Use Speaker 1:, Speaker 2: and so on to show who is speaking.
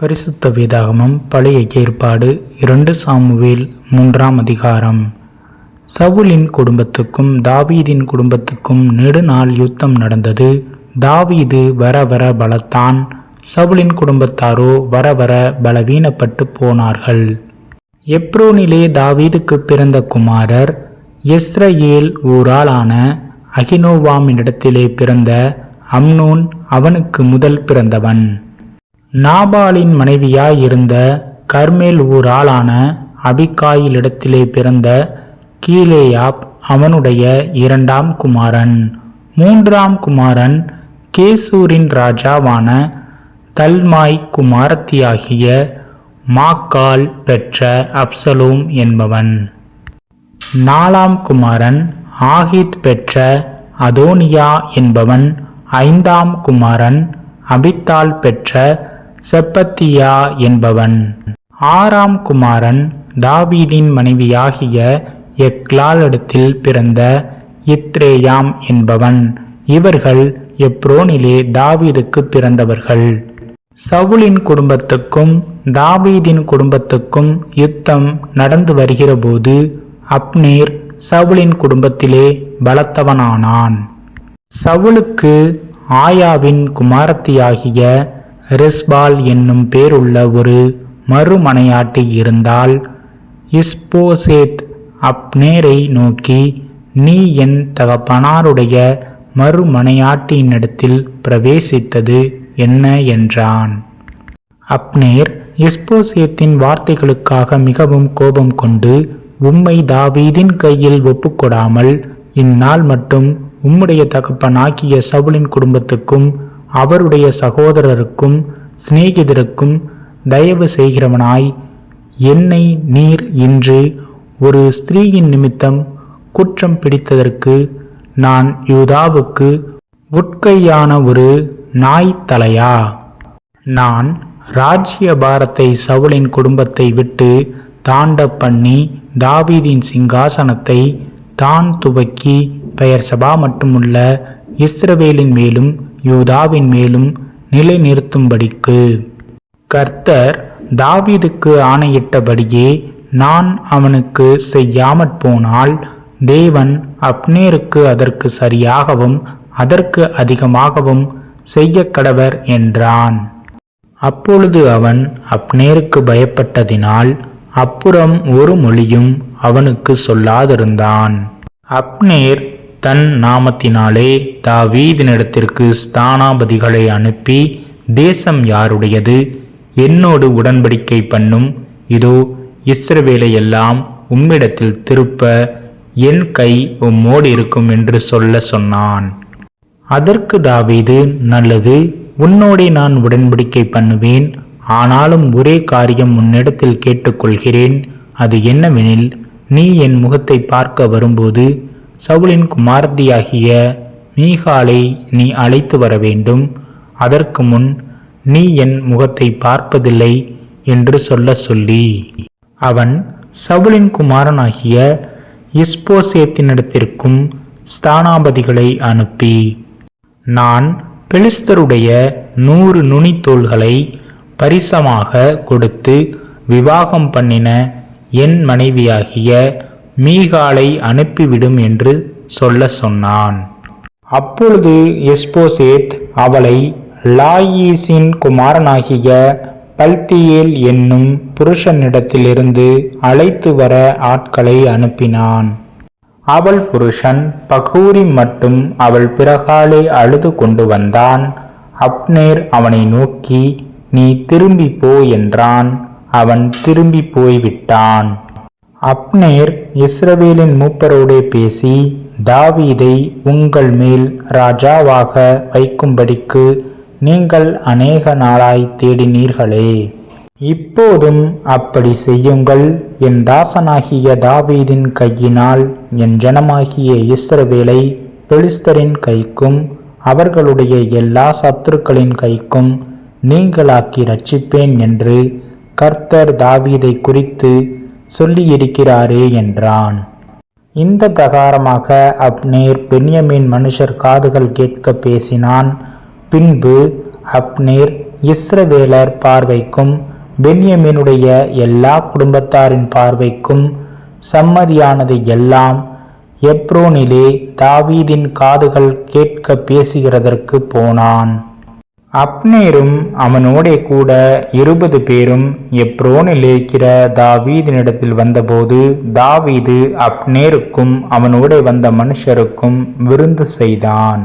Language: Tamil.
Speaker 1: பரிசுத்த வேதாகமம் பழைய ஏற்பாடு இரண்டு சாமுவேல் மூன்றாம் அதிகாரம். சவுலின் குடும்பத்துக்கும் தாவீதின் குடும்பத்துக்கும் நெடுநாள் யுத்தம் நடந்தது. தாவீது வர வர பலத்தான். சவுலின் குடும்பத்தாரோ வர வர பலவீனப்பட்டு போனார்கள். எப்ரோனிலே தாவீதுக்கு பிறந்த குமாரர் இஸ்ரயேல் ஊராளான அகினோவாமினிடத்திலே பிறந்த அம்னோன் அவனுக்கு முதல் பிறந்தவன். நாபாலின் மனைவியாய் இருந்த கர்மேல் ஊராளான அபிகாயிலிடத்திலே பிறந்த கீலேயாப் அவனுடைய இரண்டாம் குமாரன். மூன்றாம் குமாரன் கேசூரின் ராஜாவான தல்மாய் குமாரத்தியாகிய மாக்கால் பெற்ற அப்சலூம் என்பவன். நாலாம் குமாரன் ஆஹித் பெற்ற அதோனியா என்பவன் ஐந்தாம் குமாரன் அபித்தால் பெற்ற செப்பத்தியா என்பவன். ஆறாம் குமாரன் தாவீதின் மனைவியாகிய எக்லாலிடத்தில் பிறந்த இத்ரேயாம் என்பவன். இவர்கள் எப்ரோனிலே தாவீதுக்கு பிறந்தவர்கள். சவுலின் குடும்பத்துக்கும் தாவீதின் குடும்பத்துக்கும் யுத்தம் நடந்து வருகிறபோது அப்னேர் சவுலின் குடும்பத்திலே பலத்தவனானான். சவுலுக்கு ஆயாவின் குமாரத்தியாகிய ரிஸ்பால் என்னும் பேருள்ள ஒரு மறுமனையாட்டி இருந்தால் இஸ்போசேத் அப்னேரை நோக்கி நீ என் தகப்பனாருடைய மறுமனையாட்டியினிடத்தில் பிரவேசித்தது என்ன? என்றான். அப்னேர் இஸ்போசேத்தின் வார்த்தைகளுக்காக மிகவும் கோபம் கொண்டு உம்மை தாவீதின் கையில் ஒப்புக்கொடாமல் இந்நாள் மட்டும் உம்முடைய தகப்பனாக்கிய சவுலின் குடும்பத்துக்கும் அவருடைய சகோதரருக்கும் சிநேகிதருக்கும் தயவு செய்கிறவனாய் என்னை நீர் இன்று ஒரு ஸ்திரீயின் நிமித்தம் குற்றம் பிடித்ததற்கு நான் யூதாவுக்கு உட்கையான ஒரு நாய் தலையா? நான் ராஜ்ய பாரத்தை சவுலின் குடும்பத்தை விட்டு தாண்ட பண்ணி தாவீதின் சிங்காசனத்தை தான் துவக்கி பெயர் சபா மட்டுமுள்ள இஸ்ரவேலின் மேலும் யூதாவின் மேலும் நிலைநிறுத்தும்படிக்கு. கர்த்தர் தாவீதுக்கு ஆணையிட்டபடியே நான் அவனுக்கு செய்யாமற் போனால் தேவன் அப்னேருக்கு அதற்கு சரியாகவும் அதற்கு அதிகமாகவும் செய்ய கடவர் என்றான். அப்பொழுது அவன் அப்னேருக்கு பயப்பட்டதினால் அப்புறம் ஒரு மொழியும் அவனுக்கு சொல்லாதிருந்தான். அப்னேர் தன் நாமத்தினாலே தாவீதினிடத்திற்கு ஸ்தானாபதிகளை அனுப்பி தேசம் யாருடையது? என்னோடு உடன்படிக்கை பண்ணும். இதோ இஸ்ரவேலையெல்லாம் உம்மிடத்தில் திருப்ப என் கை உம்மோடு இருக்கும் என்று சொல்ல சொன்னான். அதற்கு தாவீது நல்லது உன்னோடே நான் உடன்படிக்கை பண்ணுவேன். ஆனாலும் ஒரே காரியம் உன்னிடத்தில் கேட்டுக்கொள்கிறேன். அது என்னவெனில் நீ என் முகத்தை பார்க்க வரும்போது சவுலின் குமாரத்தியாகிய மீகாலை நீ அழைத்து வர வேண்டும் அதற்கு முன் நீ என் முகத்தை பார்ப்பதில்லை என்று சொல்ல சொல்லி. அவன் சவுலின் குமாரனாகிய இஸ்போசேத்தினிடத்திற்கும் ஸ்தானாபதிகளை அனுப்பி. நான் பெலிஸ்தருடைய நூறு நுனித்தோள்களை பரிசமாக கொடுத்து விவாகம் பண்ணின என் மனைவியாகிய மீகாலை அனுப்பிவிடும் என்று சொல்ல சொன்னான். அப்பொழுது எஸ்போசேத் அவளை லாயீசின் குமாரனாகிய பல்தியேல் என்னும் புருஷனிடத்திலிருந்து அழைத்து வர ஆட்களை அனுப்பினான். அவள் புருஷன் பகூரி மட்டும் அவள் பிறகாலே அழுது கொண்டு வந்தான். அப்னேர் அவனை நோக்கி நீ திரும்பி போ என்றான். அவன் திரும்பி போய்விட்டான். அப்னேர் இஸ்ரவேலின் மூப்பரோடே பேசி தாவீதை உங்கள் மேல் ராஜாவாக வைக்கும்படிக்கு நீங்கள் அநேக நாளாய் தேடினீர்களே. இப்போதும் அப்படி செய்யுங்கள். என் தாசனாகிய தாவீதின் கையினால் என் ஜனமாகிய இஸ்ரவேலை பெலிஸ்தரின் கைக்கும் அவர்களுடைய எல்லா சத்துருக்களின் கைக்கும் நீங்களாக்கி ரட்சிப்பேன் என்று கர்த்தர் தாவீதை குறித்து சொல்லியிருக்கிறாரே என்றான். இந்த பிரகாரமாக அப்னேர் பென்யமின் மனுஷர் காதுகள் கேட்க பேசினான். பின்பு அப்னேர் இஸ்ரவேலர் பார்வைக்கும் பென்யமீனுடைய எல்லா குடும்பத்தாரின் பார்வைக்கும் சம்மதியானதை எல்லாம் எப்ரோனிலே தாவீதின் காதுகள் கேட்க பேசுகிறதற்கு போனான். அப்னேரும் அவனோடே கூட இருபது பேரும் எப்ரோனில் இருக்கிற தாவீதினிடத்தில் வந்தபோது தாவீது அப்னேருக்கும் அவனோடே வந்த மனுஷருக்கும் விருந்து செய்தான்.